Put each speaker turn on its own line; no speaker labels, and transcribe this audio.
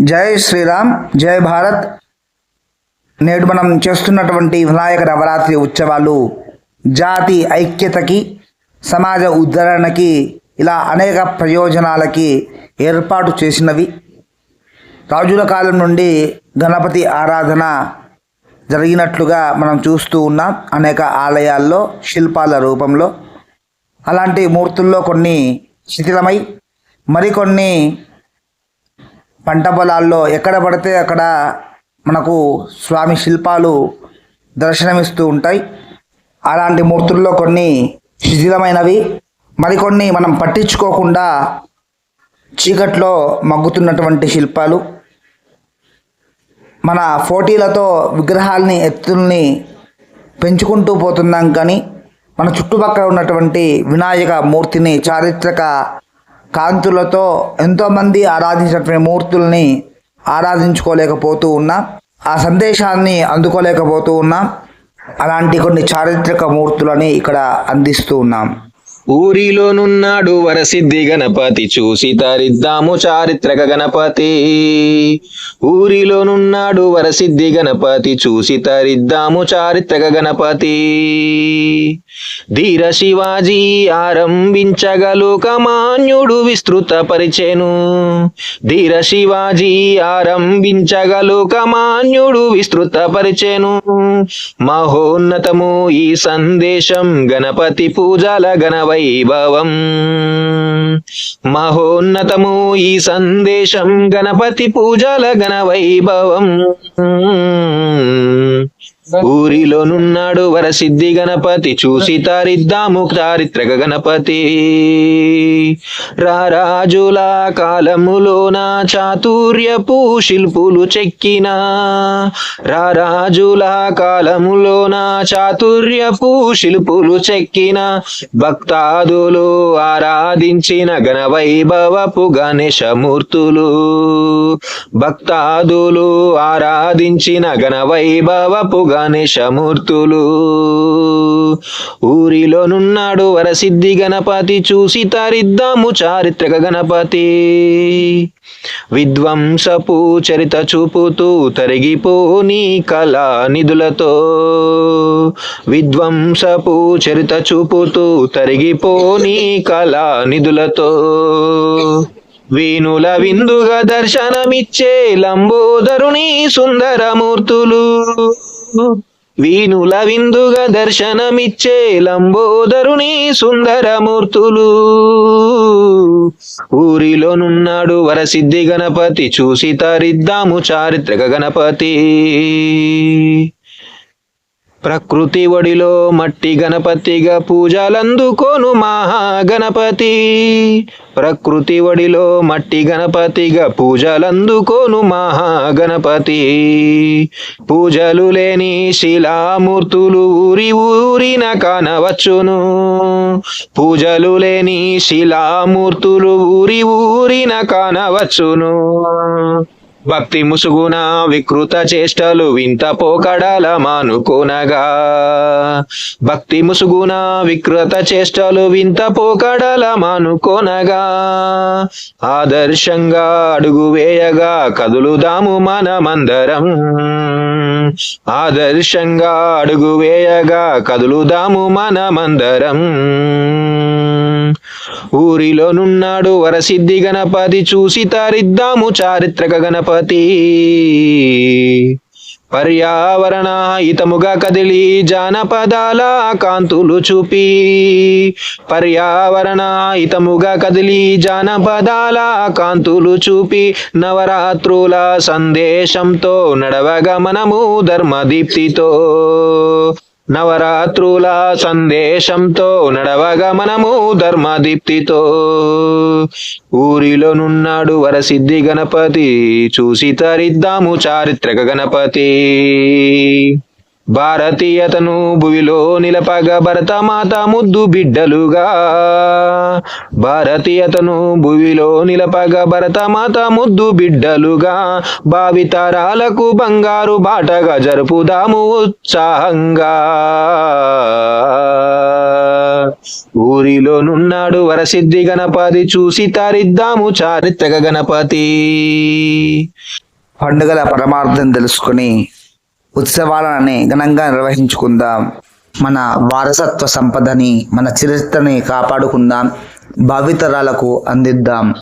జై శ్రీరామ్ జై భారత్. నేడు మనం చేస్తున్నటువంటి వినాయక నవరాత్రి ఉత్సవాలు జాతి ఐక్యతకి సమాజ ఉద్ధరణకి ఇలా అనేక ప్రయోజనాలకి ఏర్పాటు చేసినవి. రాజుల కాలం నుండి గణపతి ఆరాధన జరిగినట్లుగా మనం చూస్తూ ఉన్నాం అనేక ఆలయాల్లో శిల్పాల రూపంలో. అలాంటి మూర్తుల్లో కొన్ని శిథిలమై మరికొన్ని పంట పొలాల్లో ఎక్కడ పడితే అక్కడ మనకు స్వామి శిల్పాలు దర్శనమిస్తూ ఉంటాయి. అలాంటి మూర్తుల్లో కొన్ని శిథిలమైనవి. మరికొన్ని మనం పట్టించుకోకుండా చీకట్లో మగ్గుతున్నటువంటి శిల్పాలు. మన పోటీలతో విగ్రహాల్ని ఎత్తుల్ని పెంచుకుంటూ పోతున్నాం కానీ మన చుట్టుపక్కల ఉన్నటువంటి వినాయక మూర్తిని చారిత్రక కాంతులతో ఎంతోమంది ఆరాధించినటువంటి మూర్తుల్ని ఆరాధించుకోలేకపోతూ ఉన్నాం ఆ సందేశాన్ని అందుకోలేకపోతూ ఉన్నాం అలాంటి కొన్ని చారిత్రక మూర్తులని ఇక్కడ అందిస్తూ ఉన్నాం.
ఊరిలోనున్నాడు వరసిద్ధి గణపతి చూసి తరిద్దాము చారిత్రక గణపతి. ఊరిలోనున్నాడు వరసిద్ధి గణపతి చూసి తరిద్దాము చారిత్రక గణపతి. ధీర శివాజీ ఆరంభించగలు కమాన్యుడు విస్తృత పరిచేను ధీర శివాజీ ఆరంభించగలుకమాన్యుడు విస్తృత పరిచేను మహోన్నతము ఈ సందేశం గణపతి పూజల గణ వైభవం. మహోన్నతము ఈ సందేశం. గణపతి పూజల గణ వైభవం. ఊరిలోనున్నాడు వరసిద్ధి గణపతి చూసి తారిద్దాము చారిత్రక గణపతి. రారాజుల కాలములోన చాతుర్యపు శిల్పులు చెక్కిన. రారాజుల కాలములోన చాతుర్యపు శిల్పులు చెక్కిన. భక్తాదులు ఆరాధించిన గణ వైభవపు గణేశమూర్తులు. భక్తాదులు ఆరాధించిన గణ పాపు గణేశమూర్తులు ఊరిలోనున్నాడు వరసిద్ధి గణపతి చూసి తరిద్దాము చారిత్రక గణపతి. విధ్వంసపు చరిత చూపుతూ తరిగిపోని కళా నిధులతో. విధ్వంసపు చరిత చూపుతూ తరిగిపోని కళా నిధులతో. వీణుల విందుగా దర్శనమిచ్చే లంబోదరుని సుందరమూర్తులు. వీణుల విందుగా దర్శనమిచ్చే లంబోదరుని సుందరమూర్తులు. ఊరిలోనున్నాడు వరసిద్ధి గణపతి చూసి తరిద్దాము చారిత్రక గణపతి. ప్రకృతి ఒడిలో మట్టి గణపతిగా పూజలందుకోను మహాగణపతి. ప్రకృతి ఒడిలో మట్టి గణపతిగా పూజలందుకోను మహాగణపతి. పూజలు లేని శిలామూర్తులు ఊరి ఊరిన కానవచ్చును. పూజలు లేని శిలామూర్తులు ఊరి ఊరిన కానవచ్చును. భక్తి ముసుగున వికృత చేష్టలు వింత పోకడల మానుకోనగా. భక్తి ముసుగున వికృత చేష్టలు వింత పోకడల మానుకోనగా. ఆదర్శంగా అడుగు వేయగా కదులుదాము మనమందరం. ఆదర్శంగా అడుగు వేయగా కదులుదాము మనమందరం. ఊరిలోనున్నాడు వరసిద్ధి గణపతి చూసి తరిద్దాము చారిత్రక గణపతి. పర్యావరణ హితముగా కదిలి జానపదాల కాంతులు చూపి. పర్యావరణ హితముగా కదిలి జానపదాల కాంతులు చూపి. నవరాత్రుల సందేశంతో నడవగమనము ధర్మదీప్తితో. నవరాత్రుల సందేశంతో నడవగా మనము ధర్మదీప్తితో ఊరిలోనున్నాడు వరసిద్ధి గణపతి చూసి తరిద్దాము చారిత్రక గణపతి. భారతీయతను భువిలో నిలపగ భరతమాత ముద్దు బిడ్డలుగా. భారతీయతను భువిలో నిలపగ భరతమాత ముద్దు బిడ్డలుగా. భావితరాలకు బంగారు బాటగా జరుపుదాము ఉత్సాహంగా. ఊరిలోనున్నాడు వరసిద్ధి గణపతి చూసి తరిద్దాము చారిత్రక గణపతి.
పండుగల పరమార్థం తెలుసుకుని ఉత్సవాలని ఘనంగా నిర్వహించుకుందాం. మన వారసత్వ సంపదని మన చరిత్రని కాపాడుకుందాం. భావితరాలకు అందిద్దాం.